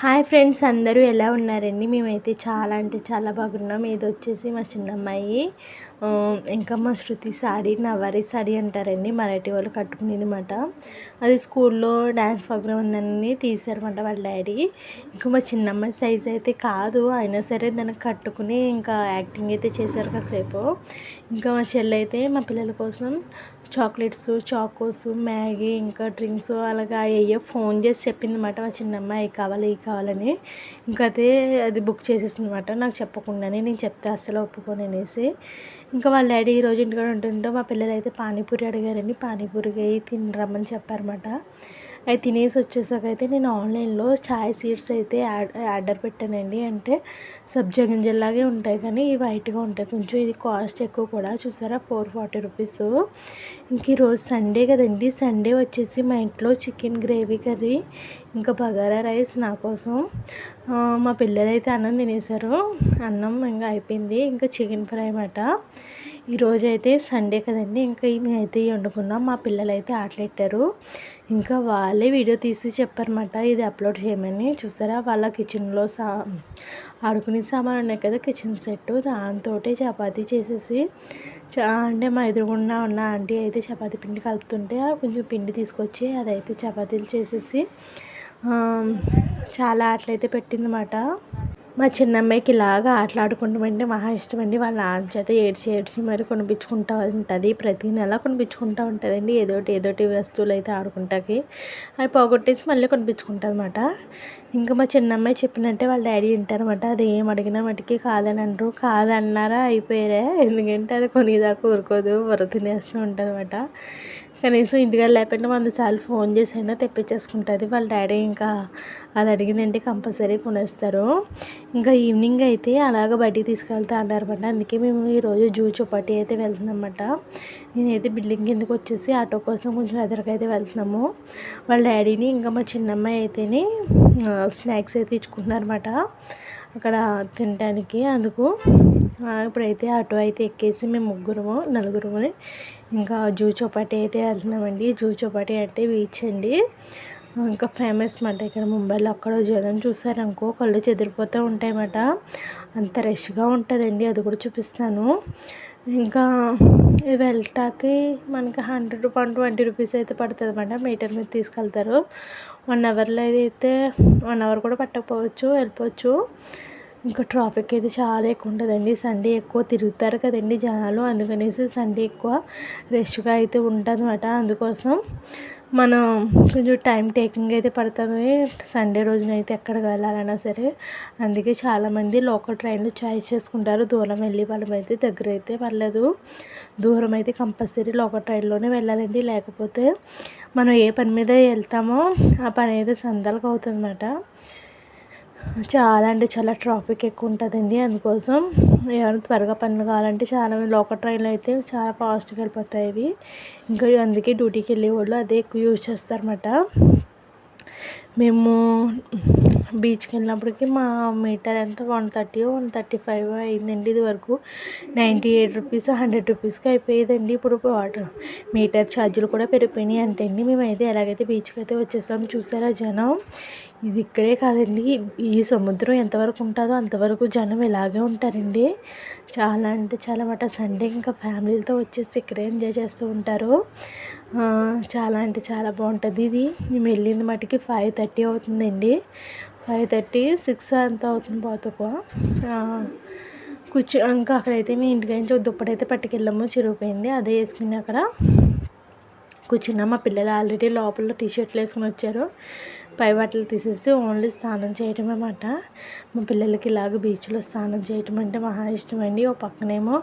Hi friends అందరూ ఎలా ఉన్నారండి? మేమైతే చాలా అంటే చాలా బాగున్నాం. ఇది వచ్చేసి మా చిన్నమ్మాయి. ఇంకా మా శృతి సాడీ నవారీ సాడీ అంటారండి. మరాఠీ వాళ్ళు కట్టుకునేది మాట అది స్కూల్లో డ్యాన్స్ ప్రోగ్రామ్ ఉందని తీసారన్నమాట వాళ్ళ డాడీ. ఇంకా మా చిన్నమ్మాయి సైజ్ అయితే కాదు. అయినా సరే దాన్ని కట్టుకుని ఇంకా యాక్టింగ్ అయితే చేశారు కాసేపు. ఇంకా మా చెల్లి అయితే మా పిల్లల కోసం చాక్లెట్స్ చాకోస్ మ్యాగీ ఇంకా డ్రింక్స్ అలాగా అయ్యో ఫోన్ చేసి చెప్పింది అనమాట మా చిన్నమ్మాయి. కావాలి కావాలని. ఇంకా అదే అది బుక్ చేసేసింది అనమాట నాకు చెప్పకుండానే నేను చెప్తే అస్సలు ఒప్పుకొని అనేసి. ఇంకా వాళ్ళ డాడీ ఈరోజు ఇంటికాడ ఉంటుంటే మా పిల్లలు అయితే పానీపూరి అడిగారని పానీపూరికి తినరమ్మని తిని రమ్మని చెప్పారన్నమాట. అవి తినేసి వచ్చేసాక అయితే నేను ఆన్లైన్లో చాయ్ సీడ్స్ అయితే ఆర్డర్ పెట్టానండి. అంటే సబ్జా గింజల్లాగే ఉంటాయి కానీ ఇవి వైట్గా ఉంటాయి. కొంచెం ఇది కాస్ట్ ఎక్కువ కూడా. చూసారా? Four forty rupees. ఇంక ఈరోజు సండే కదండి. సండే వచ్చేసి మా ఇంట్లో చికెన్ గ్రేవీ కర్రీ ఇంకా బగారా రైస్ నా కోసం. మా పిల్లలు అయితే అన్నం తినేశారు అన్నం ఇంకా అయిపోయింది. ఇంకా చికెన్ ఫ్రై అన్నమాట. ఈరోజైతే సండే కదండి ఇంకా మేమైతే అయితే వండుకున్నాం మా పిల్లలు అయితే ఆటలెట్టారు. ఇంకా వాళ్ళే వీడియో తీసి చెప్పారన్నమాట ఇది అప్లోడ్ చేయమని. చూసారా వాళ్ళ కిచెన్లో సా ఆడుకునే సామాన్ ఉన్నాయి కదా కిచెన్ సెట్ దాంతో చపాతీ చేసేసి అంటే మా ఎదురుగుండా ఉన్న ఆంటీ అయితే చపాతీ పిండి కలుపుతుంటే కొంచెం పిండి తీసుకొచ్చి అదైతే చపాతీలు చేసేసి ఆ, చాలా ఆటలైతే పెట్టిందన్నమాట. మా చిన్నమ్మాయికి ఇలాగా ఆటలాడుకుంటామంటే మహా ఇష్టం అండి. వాళ్ళ నాన్న చేత ఏడ్చి ఏడ్చి మరి కొనిపించుకుంటూ ఉంటుంది. ప్రతి నెల కొనిపించుకుంటూ ఉంటుందండి. ఏదోటి ఏదోటి వస్తువులు అయితే ఆడుకుంటాకి. అవి పోగొట్టేసి మళ్ళీ కొనిపించుకుంటుంది అనమాట ఇంకా మా చిన్నమ్మాయి చెప్పినట్టే వాళ్ళ డాడీ వింటారన్నమాట. అది ఏం అడిగినా మటుకి కాదని అంటారు కాదన్నారా? అయిపోయారే. ఎందుకంటే అది కొనిదాకా ఊరుకోదు. వర తినేస్తూ ఉంటుంది అనమాట కనీసం ఇంటికి లేకపోయినా వంద సార్లు ఫోన్ చేసి అయినా తెప్పించేసుకుంటుంది. వాళ్ళ డాడీ ఇంకా అది అడిగిందంటే కంపల్సరీ కొనేస్తారు. ఇంకా ఈవినింగ్ అయితే అలాగ బయటికి తీసుకెళ్తా అన్నారన్నమాట అందుకే మేము ఈరోజు జూ చౌపాటి అయితే వెళ్తున్నామన్నమాట. నేనైతే బిల్డింగ్ కిందకి వచ్చేసి ఆటో కోసం కొంచెం ఎదురుకైతే వెళ్తున్నాము. వాళ్ళ డాడీని ఇంకా మా చిన్నమ్మాయి అయితేనే స్నాక్స్ అయితే ఇచ్చుకుంటున్నారన్నమాట అక్కడ తినడానికి అందుకు ఇప్పుడైతే ఆటో అయితే ఎక్కేసి మేము ముగ్గురము నలుగురము ఇంకా జూ చౌపాటి అయితే వెళ్తున్నామండి. జూ చౌపాటి అంటే బీచ్ అండి. ఇంకా ఫేమస్ మాట ఇక్కడ ముంబైలో అక్కడ జనం చూసారనుకో కళ్ళు చెదిరిపోతూ ఉంటాయన్నమాట. అంత రష్గా ఉంటుందండి అది కూడా చూపిస్తాను. ఇంకా వెళ్ళటానికి మనకి హండ్రెడ్ వన్ ట్వంటీ రూపీస్ అయితే పడుతుంది అనమాట మీటర్ మీద తీసుకెళ్తారు. వన్ అవర్లో అయితే వన్ అవర్ కూడా పట్టకపోవచ్చు వెళ్ళిపోవచ్చు. ఇంకా ట్రాఫిక్ అయితే చాలా ఎక్కువ ఉంటుందండి. సండే ఎక్కువ తిరుగుతారు కదండి జనాలు. అందుకనేసి సండే ఎక్కువ రష్గా అయితే ఉంటుంది అనమాట అందుకోసం మనం కొంచెం టైం టేకింగ్ అయితే పడుతుంది సండే రోజున అయితే ఎక్కడికి వెళ్ళాలన్నా సరే. అందుకే చాలామంది లోకల్ ట్రైన్లు చాయిస్ చేసుకుంటారు. దూరం వెళ్ళి వాళ్ళం అయితే దగ్గర అయితే పర్లేదు. దూరం అయితే కంపల్సరీ లోకల్ ట్రైన్లోనే వెళ్ళాలండి. లేకపోతే మనం ఏ పని మీద వెళ్తామో ఆ పని అయితే సందలకు అవుతుంది అన్నమాట చాలా అంటే చాలా ట్రాఫిక్ ఎక్కువ ఉంటుందండి. అందుకోసం ఎవరైనా త్వరగా పనులు కావాలంటే చాలా లోకల్ ట్రైన్లు అయితే చాలా ఫాస్ట్గా వెళ్ళిపోతాయి ఇవి. ఇంకా అందుకే డ్యూటీకి వెళ్ళే వాళ్ళు అదే ఎక్కువ యూజ్ చేస్తారన్నమాట. మేము బీచ్కి వెళ్ళినప్పటికి మా మీటర్ ఎంత? One thirty one thirty five అయిందండి ఇది వరకు. నైంటీ ఎయిట్ రూపీస్ హండ్రెడ్ రూపీస్కి అయిపోయేదండి. ఇప్పుడు వాటర్ మీటర్ ఛార్జీలు కూడా పెరిగిపోయినాయి అంటే అండి మేమైతే ఎలాగైతే బీచ్కి అయితే వచ్చేసాం చూసారా జనం? ఇది ఇక్కడే కాదండి. ఈ సముద్రం ఎంతవరకు ఉంటుందో అంతవరకు జనం ఇలాగే ఉంటారండి. చాలా అంటే చాలా మాట సండే ఇంకా ఫ్యామిలీలతో వచ్చేసి ఇక్కడే ఎంజాయ్ చేస్తూ ఉంటారు. చాలా అంటే చాలా బాగుంటుంది ఇది. మేము వెళ్ళింది మటుకి ఫైవ్ ఫైవ్ థర్టీ అవుతుందండి. ఫైవ్ థర్టీ సిక్స్ అంత అవుతుంది పోతుకో కూర్చో ఇంకా అక్కడైతే మీ ఇంటికి నుంచి దుప్పటైతే పట్టుకెళ్ళాము చిరిగిపోయింది. అదే వేసుకుని అక్కడ కూర్చున్నాం. మా పిల్లలు ఆల్రెడీ లోపల టీ షర్ట్లు వేసుకుని వచ్చారు. పై బట్టలు తీసేసి ఓన్లీ స్నానం చేయటం అన్నమాట. మా పిల్లలకి ఇలాగ బీచ్లో స్నానం చేయటం అంటే మహా ఇష్టం అండి. ఓ పక్కనేమో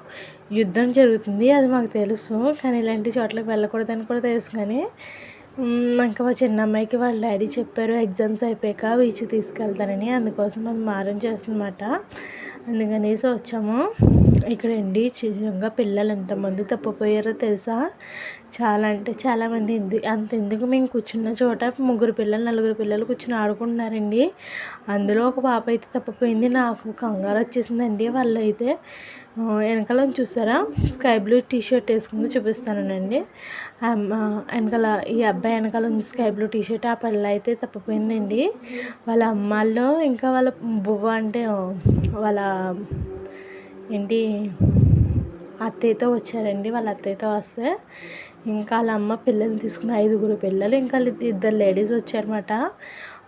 యుద్ధం జరుగుతుంది అది మాకు తెలుసు. కానీ ఇలాంటి చోట్లకి వెళ్ళకూడదని కూడా తెలుసు. కానీ ఇంకా మా చిన్న అమ్మాయికి వాళ్ళ డాడీ చెప్పారు ఎగ్జామ్స్ అయిపోయాక బీచ్ తీసుకెళ్తారని అందుకోసం అది మారం చేస్తుందన్నమాట. అందుకనేసి వచ్చాము. ఇక్కడ అండి నిజంగా పిల్లలు ఎంతమంది తప్పిపోయారో తెలుసా? చాలా అంటే చాలామంది ఎందు అంత ఎందుకు మేము కూర్చున్న చోట ముగ్గురు పిల్లలు నలుగురు పిల్లలు కూర్చుని ఆడుకుంటున్నారండి. అందులో ఒక పాప అయితే తప్పిపోయింది. నాకు కంగారు వచ్చేసిందండి వాళ్ళు అయితే వెనకాల చూసారా? స్కై బ్లూ టీ షర్ట్ వేసుకుంది చూపిస్తానండి వెనకాల ఈ అబ్బాయి వెనకాల ఉంది. స్కై బ్లూ టీ షర్ట్ ఆ పిల్ల అయితే తప్పిపోయిందండి. వాళ్ళ అమ్మాళ్ళు ఇంకా వాళ్ళ బువ్వ అంటే వాళ్ళ ఏంటి అత్తయ్యతో వచ్చారండి వాళ్ళ అత్తయ్యతో వస్తే. ఇంకా వాళ్ళ అమ్మ పిల్లల్ని తీసుకుని ఐదుగురు పిల్లలు ఇంకా ఇద్దరు లేడీస్ వచ్చారన్నమాట.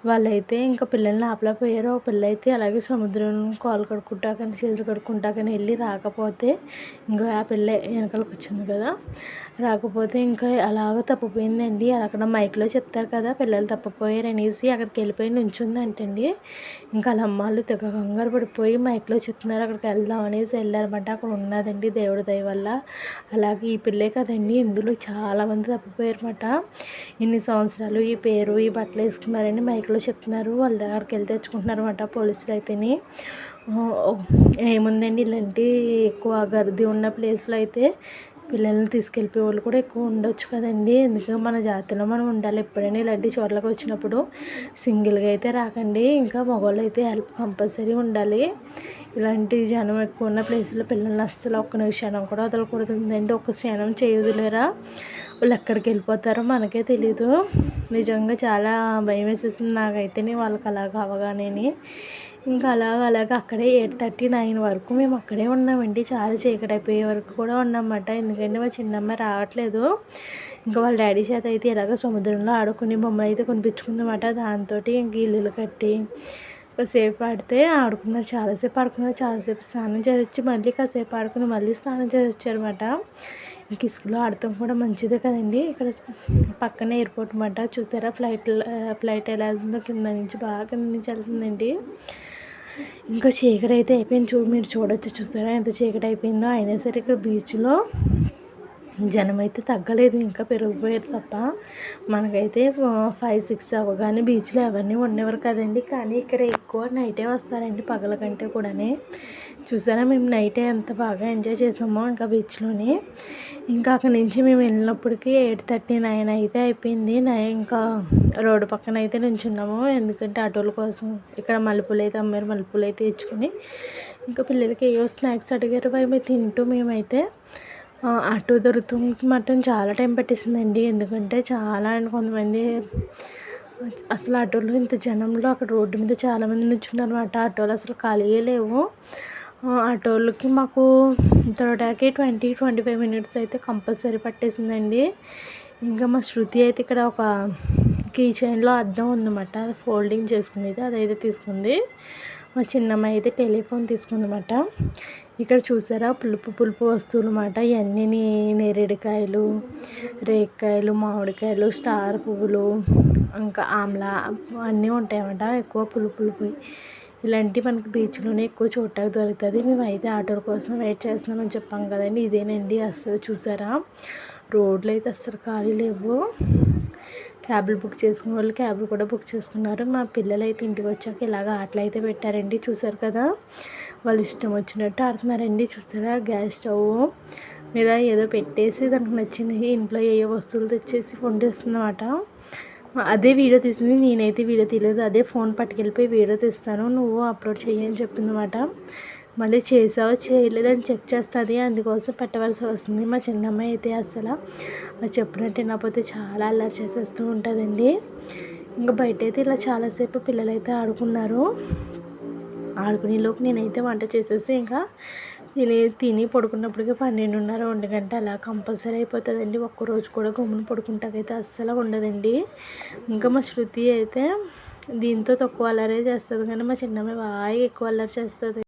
వాళ్ళైతే ఇంకా పిల్లల్ని ఆపలేకపోయారు. ఒక పిల్ల అయితే అలాగే సముద్రం కాలు కడుక్కుంటాకని చేతులు కడుక్కుంటాకని వెళ్ళి రాకపోతే ఇంకా ఆ పిల్ల వెనకాలకు వచ్చింది కదా. రాకపోతే ఇంకా అలాగ తప్పిపోయిందండి. అక్కడ మైక్లో చెప్తారు కదా పిల్లలు తప్పిపోయారు అనేసి అక్కడికి వెళ్ళిపోయి నుంచుందంటండి. ఇంకా వాళ్ళ అమ్మాళ్ళు తెగ కంగారు పడిపోయి మైక్లో చెప్తున్నారు అక్కడికి వెళ్దాం అనేసి వెళ్ళారన్నమాట. అక్కడ ఉన్నదండి దేవుడి దయ వల్ల. అలాగే ఈ పిల్లే కదండి ఇందులో చాలామంది తప్పిపోయారన్నమాట. ఇన్ని సంవత్సరాలు ఈ పేరు ఈ బట్టలు వేసుకున్నారని మైక్లో చెప్తున్నారు వాళ్ళ దగ్గరికి వెళ్ళి తెచ్చుకుంటున్నారు అనమాట పోలీసులు అయితేని. ఏముందండి ఇలాంటి ఎక్కువ గర్ది ఉన్న ప్లేస్లో అయితే పిల్లల్ని తీసుకెళ్ళిపోయే వాళ్ళు కూడా ఎక్కువ ఉండొచ్చు కదండి. ఎందుకంటే మన జాతిలో మనం ఉండాలి ఎప్పుడైనా ఇలాంటి చోట్లకి వచ్చినప్పుడు. సింగిల్గా అయితే రాకండి ఇంకా మగవాళ్ళు అయితే హెల్ప్ కంపల్సరీ ఉండాలి. ఇలాంటి జనం ఎక్కువ ఉన్న ప్లేస్లో పిల్లల్ని అస్సలు ఒక్క నిమిషం కూడా వదలకూడదండి ఒక క్షణం చేయదులేరా వాళ్ళు ఎక్కడికి వెళ్ళిపోతారో మనకే తెలీదు. నిజంగా చాలా భయం వేసేసింది నాకైతేనే వాళ్ళకి అలాగ అవగానే ఇంకా అలాగ అలాగ అక్కడే ఎయిట్ థర్టీ నైన్ వరకు మేము అక్కడే ఉన్నామండి. చాలా చీకటి అయిపోయే వరకు కూడా ఉన్నామన్నమాట. ఎందుకంటే మా చిన్నమ్మ రావట్లేదు. ఇంకా వాళ్ళ డాడీ చేత అయితే ఇలాగ సముద్రంలో ఆడుకునే బొమ్మలు అయితే కొనిపించుకుందన్నమాట. దాంతో ఇంక ఇల్లులు కట్టి కాసేపు ఆడితే ఆడుకున్నారు. చాలాసేపు ఆడుకున్నారు. చాలాసేపు స్నానం చేయొచ్చు మళ్ళీ కాసేపు ఆడుకుని మళ్ళీ స్నానం చేసి అనమాట ఇంక ఇసుకలో ఆడటం కూడా మంచిదే కదండి. ఇక్కడ పక్కన ఎయిర్పోర్ట్ అనమాట చూసారా? ఫ్లైట్ ఫ్లైట్ ఎలా వెళ్తుందో కింద నుంచి బాగా కింద నుంచి వెళ్తుందండి. ఇంకా చీకటి అయితే అయిపోయింది. చూ మీరు చూడొచ్చు. చూసారా? ఎంత చీకటి అయిపోయిందో అయినా సరే ఇక్కడ బీచ్లో జనం అయితే తగ్గలేదు ఇంకా పెరిగిపోయారు తప్ప. మనకైతే ఫైవ్ సిక్స్ అవ్వగానే బీచ్లో ఎవరిని ఉండేవారు కదండి. కానీ ఇక్కడ ఎక్కువ నైటే వస్తారండి పగల కంటే కూడానే. చూసారా మేము నైటే ఎంత బాగా ఎంజాయ్ చేసామో ఇంకా బీచ్లోని ఇంకా అక్కడి నుంచి మేము వెళ్ళినప్పటికీ ఎయిట్ థర్టీ నైన్ అయితే అయిపోయింది. ఇంకా రోడ్డు పక్కన అయితే నించున్నాము. ఎందుకంటే ఆటోల కోసం ఇక్కడ మలుపులు అయితే అమ్మారు మలుపులు అయితే ఇచ్చుకొని ఇంకా పిల్లలకి ఏవో స్నాక్స్ అడిగారు. మేము తింటూ మేమైతే ఆటో దొరుకుతుంది మాత్రం చాలా టైం పట్టేసిందండి. ఎందుకంటే చాలా కొంతమంది అసలు ఆటోలో ఇంత జనంలో అక్కడ రోడ్డు మీద చాలామంది నిల్చున్నారు అనమాట ఆటోలు అసలు ఖాళీయే లేవు. ఆటోలకి మాకు త్వరడాకి ట్వంటీ ట్వంటీ ఫైవ్ మినిట్స్ అయితే కంపల్సరీ పట్టేసిందండి. ఇంకా మా శృతి అయితే ఇక్కడ ఒక కీ చైన్లో అద్దం ఉందన్నమాట. అది ఫోల్డింగ్ చేసుకునేది అదైతే తీసుకుంది. మా చిన్నమ్మాయి అయితే టెలిఫోన్ తీసుకుందన్నమాట. ఇక్కడ చూసారా? పులుపు పులుపు వస్తువులు అన్నమాట. ఇవన్నీ నేరేడుకాయలు రేక్కాయలు మామిడికాయలు స్టార్ పువ్వులు ఇంకా ఆమ్లా అన్నీ ఉంటాయన్నమాట ఎక్కువ పులుపు పులుపు. ఇలాంటివి మనకి బీచ్లోనే ఎక్కువ చూడటానికి దొరుకుతుంది. మేమైతే ఆటోల కోసం వెయిట్ చేస్తున్నామని చెప్పాం కదండి. ఇదేనండి అస్సలు చూసారా? రోడ్లు అయితే అస్సలు ఖాళీ లేవు. క్యాబ్లు బుక్ చేసుకున్న వాళ్ళు క్యాబ్లు కూడా బుక్ చేసుకున్నారు. మా పిల్లలు అయితే ఇంటికి వచ్చాక ఇలాగ ఆటలు అయితే పెట్టారండి. చూసారు కదా? వాళ్ళు ఇష్టం వచ్చినట్టు ఆడుతున్నారండి. చూస్తారా గ్యాస్ స్టవ్ మీద ఏదో పెట్టేసి దానికి నచ్చింది ఇంట్లో ఏ వస్తువులు తెచ్చేసి వండేస్తుందన్నమాట. అదే వీడియో తీసింది. నేనైతే వీడియో తీయలేదు. అదే ఫోన్ పట్టుకెళ్ళిపోయి వీడియో తీస్తాను. నువ్వు అప్లోడ్ చేయని చెప్పిందన్నమాట. మళ్ళీ చేసావో? చేయలేదని చెక్ చేస్తుంది. అందుకోసం పెట్టవలసి వస్తుంది. మా చిన్నమ్మాయి అయితే అసలు అది చెప్పినట్టు వినకపోతే చాలా అల్లరి చేసేస్తూ ఉంటుందండి. ఇంకా బయట అయితే ఇలా చాలాసేపు పిల్లలు అయితే ఆడుకున్నారు ఆడుకునేలోపు నేనైతే వంట చేసేసి ఇంకా తిని తిని పడుకున్నప్పటికీ పన్నెండున్నర ఒంటి గంట అలా కంపల్సరీ అయిపోతుందండి. ఒక్కరోజు కూడా గమ్మున పడుకుంటాకైతే అస్సలు ఉండదండి. ఇంకా మా శృతి అయితే దీంతో తక్కువ అల్లరే చేస్తుంది. కానీ మా చిన్నమ్మాయి బాగా ఎక్కువ అల్లరి చేస్తుంది.